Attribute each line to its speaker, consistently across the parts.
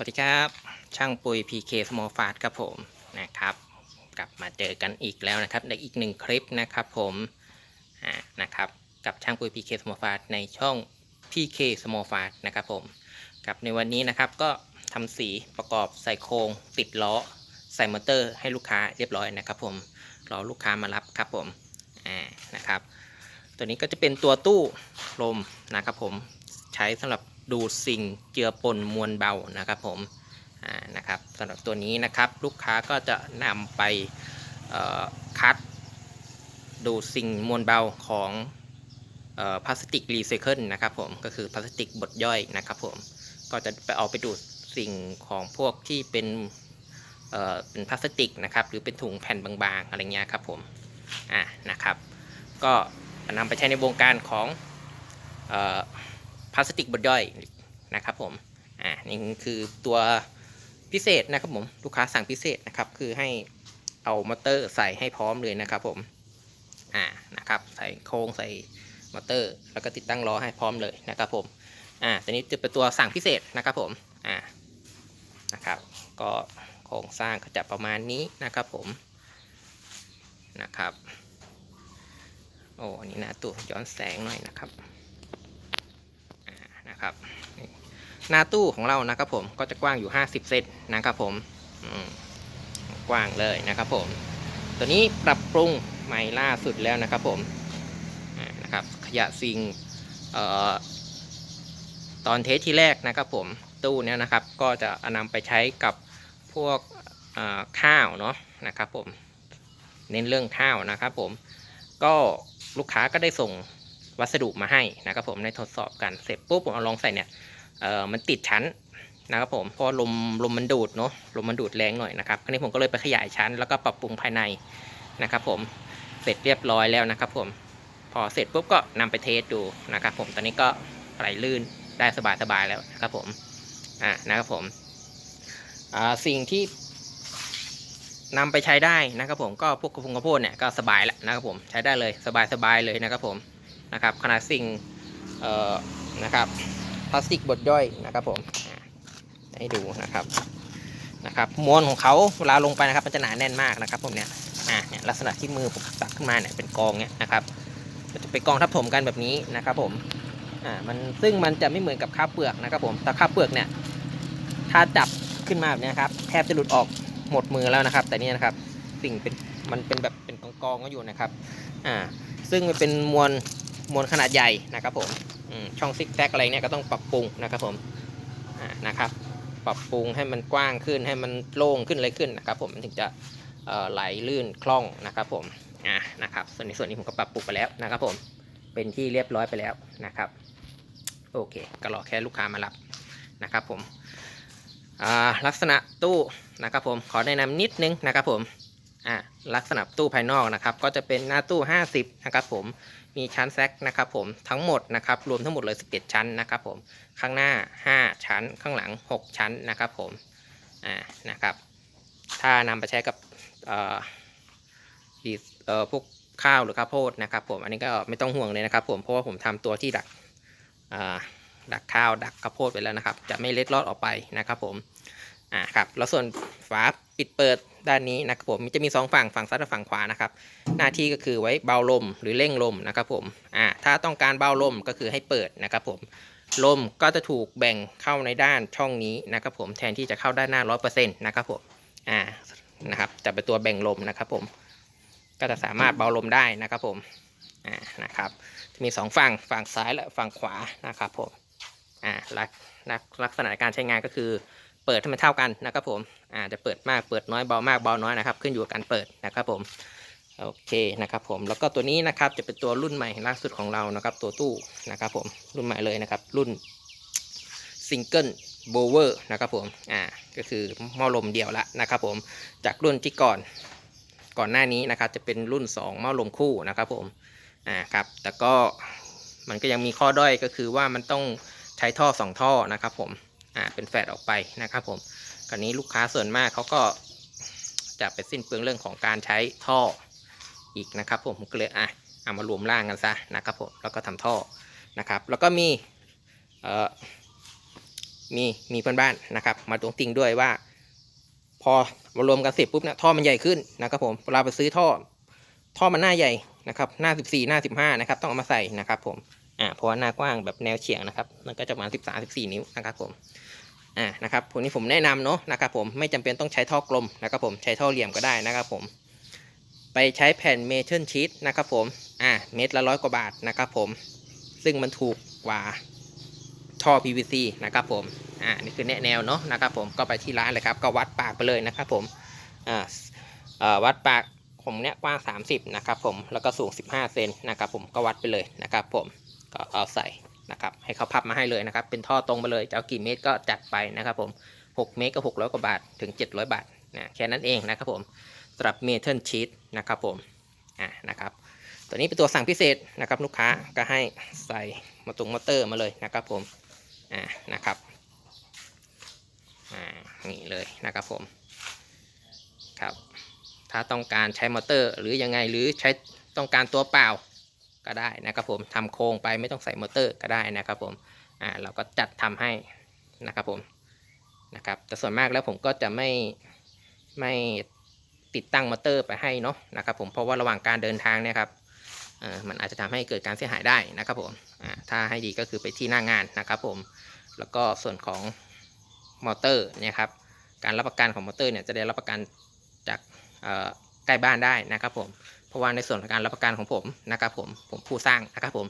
Speaker 1: สวัสดีครับ ช่างปุย PK Small Fart ครับผมนะครับ กลับมาเจอกันอีกแล้วนะครับในอีกหนึ่งคลิปนะครับผมอ่านะครับกับช่างปุย PK Small Fart ในช่อง PK Small Fart นะครับผมกับในวันนี้นะครับก็ทำสีประกอบใส่โครงติดล้อ ใส่มอเตอร์ให้ลูกค้าเรียบร้อยนะครับผมรอลูกค้ามารับครับผมอ่านะครับ ตัวนี้ก็จะเป็นตัวตู้ลมนะครับผมใช้สำหรับ ดูดสิ่งเจือปนมวลเบานะครับผมอ่านะครับสำหรับตัวนี้นะครับลูกค้าก็จะนำไปคัด ดูดสิ่งมวลเบาของออพลาสติกรีไซเคิลนะครับผมก็คือพลาสติกบดย่อยนะครับผมก็จะไปเอาไปดูดสิ่งของพวกที่เป็นเเป็นพลาสติกนะครับหรือเป็นถุงแผ่นบางๆอะไรเงี้ยครับผมอ่านะครับ ก็นำไปใช้ในวงการของ ลาสติกบดย่อยนะครับผมอ่านี่คือตัวพิเศษนะครับผมลูกค้าสั่งพิเศษนะครับคือให้เอามอเตอร์ใส่ให้พร้อมเลยนะครับผมอ่านะครับใส่โครงใส่มอเตอร์ แล้วก็ติดตั้งล้อให้พร้อมเลยนะครับผมอ่าตัวนี้จะเป็นตัวสั่งพิเศษนะครับผมอ่านะครับก็โครงสร้างก็จะประมาณนี้นะครับผมนะครับโอ้นนี้หนะตู้ย้อนแสงหน่อยนะครับ นะครับ หน้าตู้ของเรานะครับผมก็จะกว้างอยู่ 50 เซนนะครับผมกว้างเลยนะครับผม ตัวนี้ปรับปรุงใหม่ล่าสุดแล้วนะครับผมนะครับขยะสิ่งออตอนเทสที่แรกนะครับผมตู้เนี้ยนะครับ ก็จะนำไปใช้กับพวกข้าวเนาะนะครับผมเน้นเรื่องข้าวนะครับผมก็ลูกค้าก็ได้ส่ง วัสดุมาให้นะครับผมในทดสอบกันเสร็จปุ๊บผมเอาลองใส่เนี่ยเออมันติดชั้นนะครับผมเพราะลมลมมันดูดเนาะลมมันดูดแรงหน่อยนะครับคราวนี้ผมก็เลยไปขยายชั้น แล้วก็ปรับปรุงภายในนะครับผมเสร็จเรียบร้อยแล้วนะครับผมพอเสร็จปุ๊บก็นำไปเทสดูนะครับผมตอนนี้ก็ไหลลื่นได้สบายๆแล้วนะครับผมอ่านะครับผมอ่าสิ่งที่นำไปใช้ได้นะครับผมก็พวกกระพุงกระโพดเนี่ยก็สบายแล้วนะครับผมใช้ได้เลยสบายสบายเลยนะครับผม นะครับขนาดสิ่งเอ่อนะครับพลาสติกบดย่อยนะครับผมให้ดูนะครับนะครับมวลของเขาเวลาลงไปนะครับมันจะหนาแน่นมากนะครับผมเนี่ยอ่าเนี่ยลักษณะที่มือผมตักขึ้นมาเนี่ยเป็นกองเนี่ยนะครับมันจะเป็นกองทับถมกันแบบนี้นะครับผมอ่ามันซึ่งมันจะไม่เหมือนกับข้าวเปลือกนะครับผมแต่ข้าวเปลือกเนี่ยถ้าจับขึ้นมาแบบนี้ครับแทบจะหลุดออกหมดมือแล้วนะครับ แต่นี่นะครับสิ่งเป็นมันเป็นแบบเป็นกองกองก็อยู่นะครับอ่าซึ่งมันเป็นมวล มวลขนาดใหญ่นะครับผมช่องซิกแซกอะไรเนี่ยก็ต้องปรับปรุงนะครับผมนะครับปรับปรุงให้มันกว้างขึ้นให้มันโล่งขึ้นอะไรขึ้นนะครับผมมันถึงจะไหลลื่นคล่องนะครับผมอ่านะครับส่วนในส่วนนี้ผมก็ปรับปรุงไปแล้วนะครับผมเป็นที่เรียบร้อยไปแล้วนะครับโอเคก็รอแค่ลูกค้ามารับนะครับผมลักษณะตู้นะครับผมขอแนะนำนิดนึงนะครับผมลักษณะตู้ภายนอกนะครับก็จะเป็นหน้าตู้ 50นะครับผม มีชั้นแซกนะครับผมทั้งหมดนะครับรวมทั้งหมดเลย 11 ชั้นนะครับผมข้างหน้า 5 ชั้น ข้างหลัง 6 ชั้นนะครับผมอ่านะครับ ถ้านำไปใช้กับเอ่อดีเอ่อพวกข้าวหรือข้าวโพดนะครับผมอันนี้ก็ไม่ต้องห่วงเลยนะครับผมเพราะว่าผมทำตัวที่ดักอ่าดักข้าวดักข้าวโพดไปแล้วนะครับ จะไม่เล็ดลอดออกไปนะครับผมอ่าครับแล้วส่วนฝา ปิดเปิดด้านนี้นะครับผมจะมีสองฝั่งฝั่งซ้ายและฝั่งขวานะครับ หน้าที่ก็คือไว้เบาลมหรือเร่งลมนะครับผมอ่าถ้าต้องการเบาลมก็คือให้เปิดนะครับผมลมก็จะถูกแบ่งเข้าในด้านช่องนี้นะครับผมแทนที่จะเข้าด้านหน้าร้อยเปอร์เซ็นต์นะครับผมอ่านะครับจะเป็นตัวแบ่งลมนะครับผมก็จะสามารถเบาลมได้นะครับผมอ่านะครับจะมีสองฝั่งฝั่งซ้ายและฝั่งขวานะครับผมอ่าลักษณะการใช้งานก็คือ เปิดให้มันเท่ากันนะครับผมอ่าจะเปิดมากเปิดน้อยเบามากเบาน้อยนะครับ ขึ้นอยู่กับการเปิดนะครับผมโอเคนะครับผมแล้วก็ตัวนี้นะครับจะเป็นตัวรุ่นใหม่ล่าสุดของเรานะครับ ตัวตู้นะครับผมรุ่นใหม่เลยนะครับ รุ่นซิงเกิลโบเวอร์นะครับผมอ่าก็คือหม้อลมเดียวละนะครับผมจากรุ่นที่ก่อนก่อนหน้านี้นะครับจะเป็นรุ่น 2 หม้อลมคู่นะครับผมอ่าครับแต่ก็มันก็ยังมีข้อด้อยก็คือว่ามันต้องใช้ท่อสองท่อนะครับผม อ่าเป็นแฟดออกไปนะครับผมคราวนี้ลูกค้าส่วนมากเขาก็จะไปสิ้นเปลืองเรื่องของการใช้ท่ออีกนะครับผมก็เลยอะเอามารวมร่างกันซะนะครับผมแล้วก็ทำท่อนะครับ แล้วก็มีเอ่อมีมีเพื่อนบ้านนะครับ มาตรงติงด้วยว่า พอมารวมกันเสร็จปุ๊บเนี่ยท่อมันใหญ่ขึ้นนะครับผมเวลาไปซื้อท่อท่อมันหน้าใหญ่นะครับหน้า 14 หน้า 15 นะครับ ต้องเอามาใส่นะครับผมอ่าเพราะว่าหน้ากว้างแบบแนวเฉียงนะครับ มันก็จะประมาณ 13 14 นิ้วนะครับผม อ่านะครับผมนี้ผมแนะนำเนาะนะครับผมไม่จำเป็นต้องใช้ท่อกลมนะครับผมใช้ท่อเหลี่ยมก็ได้นะครับผม ไปใช้แผ่นเมทัลชีตนะครับผมอ่าเม็ดละร้อยกว่าบาทนะครับผม ซึ่งมันถูกกว่าท่อ PVC นะครับผมอ่านี่คือแนะแนวเนาะนะครับผมก็ไปที่ร้านเลยครับก็วัดปากไปเลยนะครับผมอ่าวัดปากผมเนี้ยกว้าง 30 นะครับผม แล้วก็สูง 15 เซนนะครับผม ก็วัดไปเลยนะครับผม ก็เอาใส่ นะครับให้เขาพับมาให้เลยนะครับ เป็นท่อตรงไปเลยจะเอากี่เมตรก็จัดไปนะครับผม 6 เมตรก็ 600 กว่าบาทถึง 700 บาทนะแค่นั้นเองนะครับผมสำหรับเมทัลชีตนะครับผมอ่านะครับตัวนี้เป็นตัวสั่งพิเศษนะครับลูกค้าก็ให้ใส่มาตรงมอเตอร์มาเลยนะครับผมอ่านะครับอ่านี่เลยนะครับผมครับถ้าต้องการใช้มอเตอร์หรือยังไงหรือใช้ต้องการตัวเปล่า ก็ได้นะครับผมทำโครงไปไม่ต้องใส่มอเตอร์ก็ได้นะครับผมอ่าเราก็จัดทำให้นะครับผมนะครับแต่ส่วนมากแล้วผมก็จะไม่ไม่ติดตั้งมอเตอร์ไปให้เนาะนะครับผมเพราะว่าระหว่างการเดินทางเนี่ยครับเออมันอาจจะทำให้เกิดการเสียหายได้นะครับผมอ่าถ้าให้ดีก็คือไปที่หน้างานนะครับผมแล้วก็ส่วนของมอเตอร์เนี่ยครับการรับประกันของมอเตอร์เนี่ยจะได้รับประกันจากใกล้บ้านได้นะครับผม เพราะว่าในส่วนของการรับประกันของผมนะครับผมผมผู้สร้างนะครับผม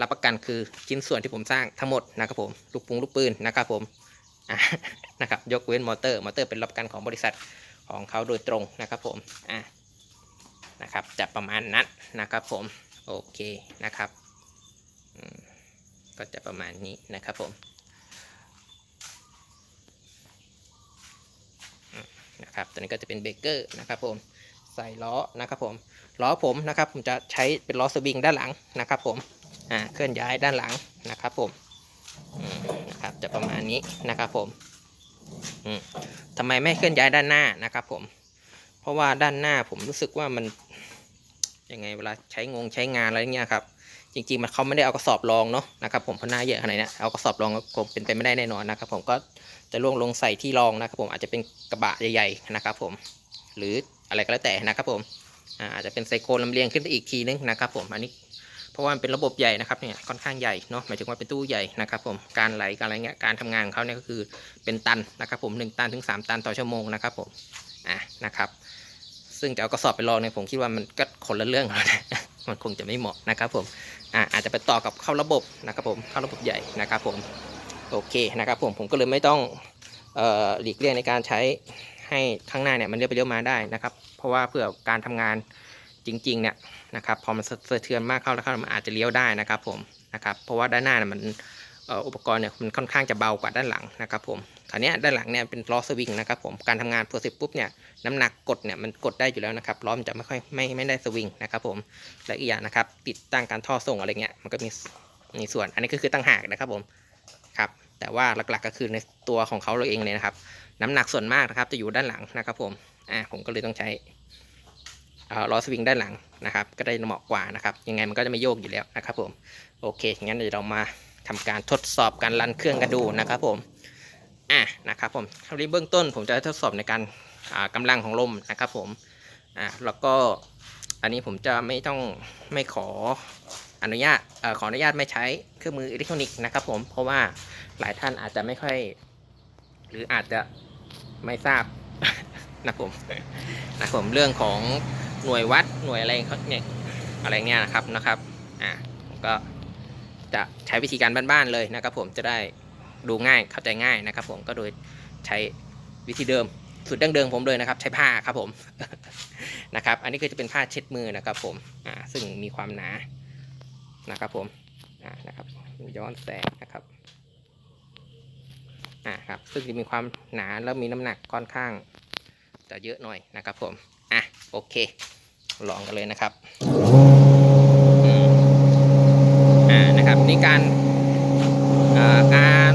Speaker 1: รับประกันคือชิ้นส่วนที่ผมสร้างทั้งหมดนะครับผมลูกปุงลูกปืนนะครับผมนะครับยกเว้นมอเตอร์มอเตอร์เป็นรับประกันของบริษัทของเขาโดยตรงนะครับผมอะนะครับจะประมาณนั้นนะครับผมโอเคนะครับก็จะประมาณนี้นะครับผมนะครับตัวนี้ก็จะเป็นเบเกอร์นะครับผม ใส่ล้อนะครับผมล้อผมนะครับผมจะใช้เป็นล้อสวิงด้านหลังนะครับผมอ่าเคลื่อนย้ายด้านหลังนะครับผมนะครับจะประมาณนี้นะครับผมอืมทำไมไม่เคลื่อนย้ายด้านหน้านะครับผมเพราะว่าด้านหน้าผมรู้สึกว่ามันยังไงเวลาใช้งงใช้งานอะไรเงี้ยครับจริงๆมันเขาไม่ได้เอากระสอบรองเนาะนะครับผมเพราะหน้าเยอะขนาดนี้เอากระสอบรองก็คงเป็นไปไม่ได้แน่นอนนะครับผมก็จะล่วงลงใส่ที่รองนะครับผมอาจจะเป็นกระบะใหญ่ๆนะครับผม หรืออะไรก็แล้วแต่นะครับผมอาจจะเป็นไซโคนลำเลียงขึ้นไปอีกทีนึงนะครับผมอันนี้เพราะว่ามันเป็นระบบใหญ่นะครับเนี่ยค่อนข้างใหญ่เนาะหมายถึงว่าเป็นตู้ใหญ่นะครับผมการไหลการอะไรเงี้ยการทำงานของเขาเนี่ยก็คือเป็นตันนะครับผมหนึ่งตันถึงสามตันต่อชั่วโมงนะครับผมอะนะครับ ซึ่งจะเอากระสอบไปลองเนี่ยผมคิดว่ามันก็คนละเรื่องแล้วนะมันคงจะไม่เหมาะนะครับผมอ่าอาจจะไปต่อกับเข้าระบบนะครับผมเข้าระบบใหญ่นะครับผมโอเคนะครับผมผมก็เลยไม่ต้องออหลีกเลี่ยงในการใช้ ให้ข้างหน้าเนี่ยมันเลี้ยวไปเลี้ยวมาได้นะครับ เพราะว่าเพื่อการทำงานจริงๆเนี่ยนะครับพอมันสะเทือนมากเข้าแล้วเข้ามันอาจจะเลี้ยวได้นะครับผมนะครับเพราะว่าด้านหน้าเนี่ยมันอุปกรณ์เนี่ยมันค่อนข้างจะเบากว่าด้านหลังนะครับผมคราวนี้ด้านหลังเนี่ยเป็นล้อสวิงนะครับผมการทำงานพอเสร็จปุ๊บเนี่ยน้ำหนักกดเนี่ยมันกดได้อยู่แล้วนะครับล้อมันจะไม่ค่อยไม่ไม่ได้สวิงนะครับผมและอีกอย่างนะครับติดตั้งการท่อส่งอะไรเงี้ยมันก็มีมีส่วนอันนี้ก็คือตั้งหากนะครับผมครับแต่ว่าหลักๆก็คือในตัวของเขาเราเองเลยนะครับ น้ำหนักส่วนมากนะครับ จะอยู่ด้านหลังนะครับผมอ่าผมก็เลยต้องใช้ล้อสวิงด้านหลังนะครับ ก็ได้เหมาะกว่านะครับ ยังไงมันก็จะไม่โยกอยู่แล้วนะครับผมโอเคงั้นเดี๋ยวเรามาทำการทดสอบการรันเครื่องกันดูนะครับผมอะนะครับผมคราวนี้เบื้องต้นผมจะทดสอบในการอ่าลังของลมนะครับผมอ่าแล้วก็อันนี้ผมจะไม่ต้องไม่ขออนุญาตอขออนุญาตไม่ใช้เครื่องมืออิเล็กทรอนิกส์นะครับผมเพราะว่าหลายท่านอาจจะไม่ค่อย หรืออาจจะ ไม่ทราบ นะผมนะผมเรื่องของหน่วยวัดหน่วยอะไรเขาเนี่ยอะไรเงี้ยนะครับนะครับอ่าผมก็จะใช้วิธีการบ้านๆเลยนะครับ ผมจะได้ดูง่ายเข้าใจง่ายนะครับ ผมก็โดยใช้วิธีเดิมสูตรดั้งเดิมผมเลยนะครับ ใช้ผ้าครับผมนะครับ อันนี้ก็จะเป็นผ้าเช็ดมือนะครับ ผมอ่าซึ่งมีความหนานะครับ ผมอ่านะครับย้อนแสงนะครับ อ่าครับซึ่งจะมีความหนาแล้วมีน้ำหนักค่อนข้างจะเยอะหน่อยนะครับผมอะโอเค ลองกันเลยนะครับอ่านะครับนี่การการ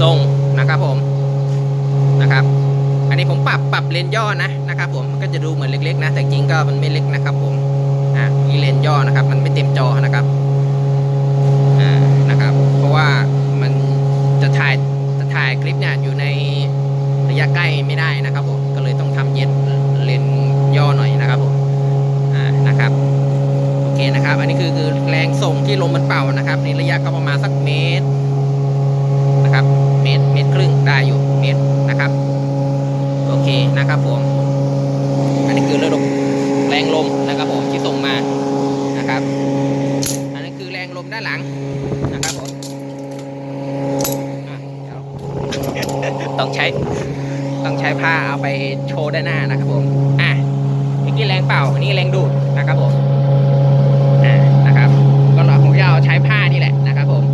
Speaker 1: ส่งนะครับผมนะครับ อันนี้ผมปรับปรับเลนย่อนะนะครับผมมันก็จะดูเหมือนเล็กๆนะแต่จริงก็มันไม่เล็กนะครับผมอ่ามีเลนย่อนะครับ มันไม่เต็มจอนะครับอ่านะครับ เพราะว่า คลิปเนี่ยอยู่ในระยะใกล้ไม่ได้นะครับผมก็เลยต้องทำเย็นเลนย่อหน่อยนะครับผมอ่านะครับโอเคนะครับ อันนี้คือคือแรงส่งที่ลมมันเป่านะครับ ในระยะก็ประมาณสักเมตรนะครับเมตรเมตรครึ่งได้อยู่เมตรนะครับโอเคนะครับผมอันนี้คือระดับแรงลมนะครับผมที่ส่งมานะครับ อันนี้คือแรงลมด้านหลัง ต้องใช้ต้องใช้ผ้าเอาไปโชว์ด้านหน้านะครับผมอะเมื่อกี้แรงเป่าอันนี้แรงดูดนะครับผมอะนะครับ ก็เราผมจะเอาใช้ผ้านี่แหละนะครับ ผม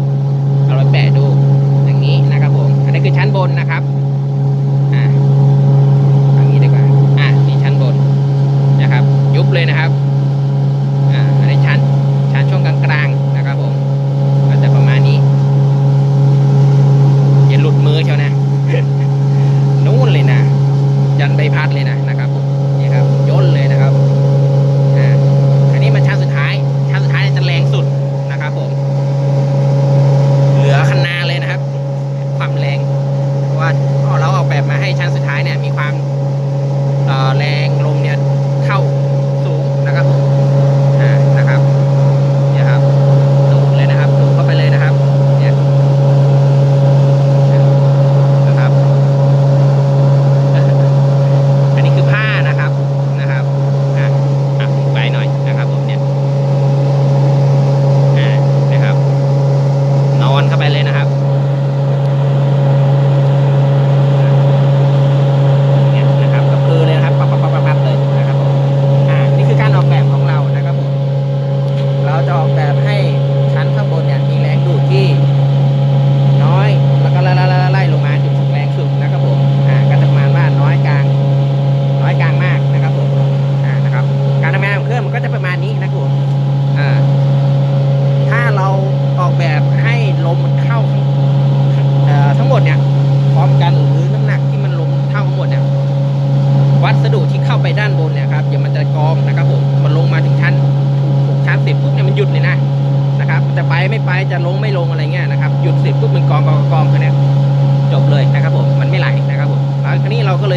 Speaker 1: เอาไปแปะดูอย่างนี้นะครับผมอันนี้คือชั้นบนนะครับอะเอางนี้ดีกว่าอะนี่ชั้นบนนะครับ ยุบเลยนะครับ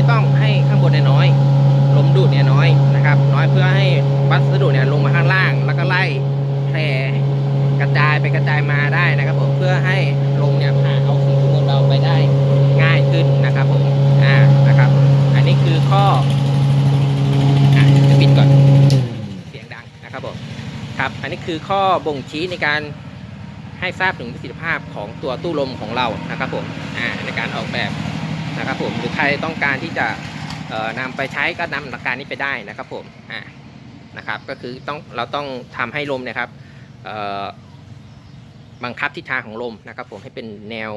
Speaker 1: เลยต้องให้ข้างบนเนี่ยน้อยลมดูดเนี่ยน้อยนะครับ น้อยเพื่อให้วัสดุเนี่ยลงมาข้างล่าง แล้วก็ไล่แผ่กระจายไปกระจายมาได้นะครับผมเพื่อให้ลมเนี่ยผ่าเอาสิ่งที่ของเราไปได้ง่ายขึ้นนะครับผมอ่านะครับ อันนี้คือข้ออะจะปิดก่อนเสียงดังนะครับผมครับ อันนี้คือข้อบ่งชี้ในการให้ทราบถึงประสิทธิภาพของตัวตู้ลมของเรานะครับผมอ่าในการออกแบบ นะครับผมหรือใครต้องการที่จะเอ่อนำไปใช้ก็นำหลักการนี้ไปได้นะครับผมอ่านะครับก็คือต้องเราต้องทำให้ลมนะครับบังคับทิศทางของลมนะครับ ผมให้เป็นแนว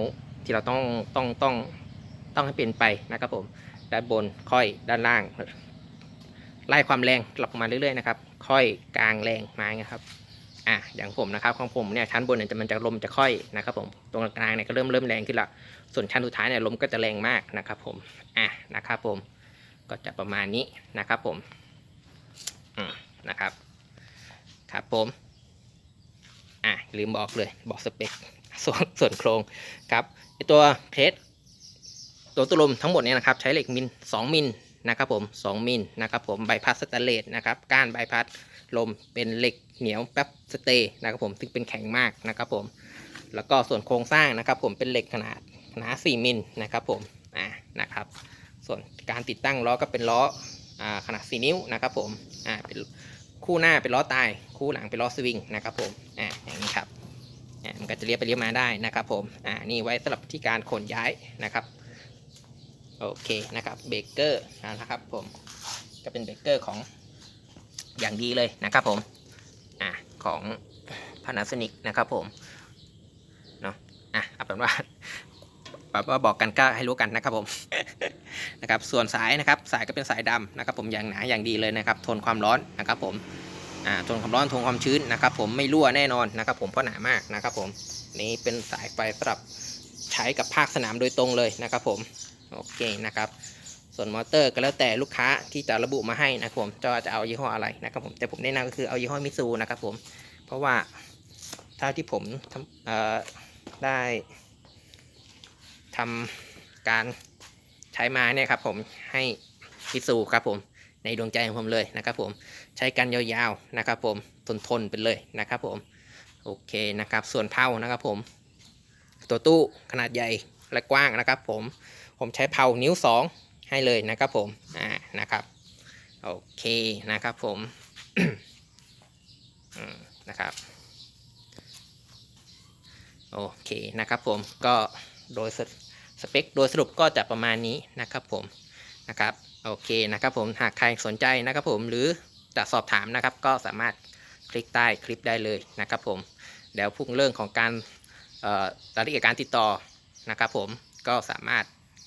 Speaker 1: ที่เราต้องต้องต้องต้องให้เป็นไปนะครับ ผมด้านบนค่อยด้านล่างไล่ความแรงกลับมาเรื่อยๆนะครับ ค่อยกลางแรงมาไงครับ อะอย่างผมนะครับของผมเนี่ยชั้นบนเนี่ยจะมันจะลมจะค่อยนะครับผมตรงกลางเนี่ยก็เริ่มเริ่มแรงขึ้นละส่วนชั้นสุดท้ายเนี่ยลมก็จะแรงมากนะครับผมอะนะครับผมก็จะประมาณนี้นะครับผมอืมนะครับครับผมอะลืมบอกเลยบอกสเปคส่วนส่วนโครงครับไอตัวเพชรตัวตุลมทั้งหมดเนี่ยนะครับใช้เหล็กมิล2มิลนะครับผม2มิลนะครับผมใบพัดสแตนเลสนะครับก้านใบพัด ลมเป็นเหล็กเหนียวแป๊บสเตย์นะครับผมซึ่งเป็นแข็งมากนะครับผมแล้วก็ส่วนโครงสร้างนะครับผมเป็นเหล็กขนาดหนา4มิลนะครับผมอ่านะครับ ส่วนการติดตั้งล้อก็เป็นล้ออ่าขนาด 4 นิ้วนะครับผมอ่าเป็นคู่หน้าเป็นล้อตายคู่หลังเป็นล้อสวิงนะครับผมอ่าอย่างนี้ครับอ่ามันก็จะเลี้ยวไปเลี้ยวมาได้นะครับผมอ่านี่ไว้สำหรับที่การขนย้ายนะครับโอเคนะครับเบรกเกอร์นะครับผมก็เป็นเบรกเกอร์ของ อย่างดีเลยนะครับผมอ่าของ Panasonic นะครับผมเนาะอะเอาเป็นว่าแบบว่าบอกกันก็ให้รู้กันนะครับผมนะครับส่วนสายนะครับสายก็เป็นสายดำนะครับ ผมอย่างหนาอย่างดีเลยนะครับ ทนความร้อนนะครับผมอ่าทนความร้อนทนความชื้นนะครับ ผมไม่รั่วแน่นอนนะครับ ผมเพราะหนามากนะครับ ผมนี่เป็นสายไฟสำหรับใช้กับภาคสนามโดยตรงเลยนะครับ ผมโอเคนะครับ ส่วนมอเตอร์ก็แล้วแต่ลูกค้าที่จะระบุมาให้นะครับผมจะจะเอายี่ห้ออะไรนะครับผมแต่ผมแนะนำก็คือเอายี่ห้อมิซูนะครับผมเพราะว่าเท่าที่ผมได้ทำการใช้มาเนี่ยครับผมให้พิสูครับผมในดวงใจของผมเลยนะครับผมใช้กันยาวๆนะครับผมทนทนไปเลยนะครับผมโอเคนะครับส่วนเผานะครับผม ตัวตู้ขนาดใหญ่และกว้างนะครับผมผมใช้เผานิ้ว 2 ให้เลยนะครับผมอ่านะครับโอเคนะครับผมอืมนะครับโอเคนะครับผมก็โดยสสเปคโดยสรุปก็จะประมาณนี้นะครับผมนะครับโอเคนะครับผมหากใครสนใจนะครับผมหรือจะสอบถามนะครับ ก็สามารถคลิกใต้คลิปได้เลยนะครับผมเดี๋ยวพุ่งเรื่องของการรายละเอียดการติดต่อนะครับผมก็สามารถ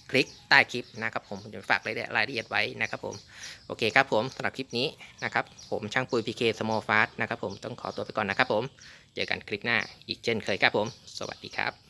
Speaker 1: คลิกใต้คลิปนะครับผมเดี๋ยวฝากรายละเอียดไว้นะครับผมโอเคครับผมสำหรับคลิปนี้นะครับผมช่างปุยพีเคสมอลฟาสนะครับผมต้องขอตัวไปก่อนนะครับผมเจอกันคลิปหน้าอีกเช่นเคยครับผม สวัสดีครับ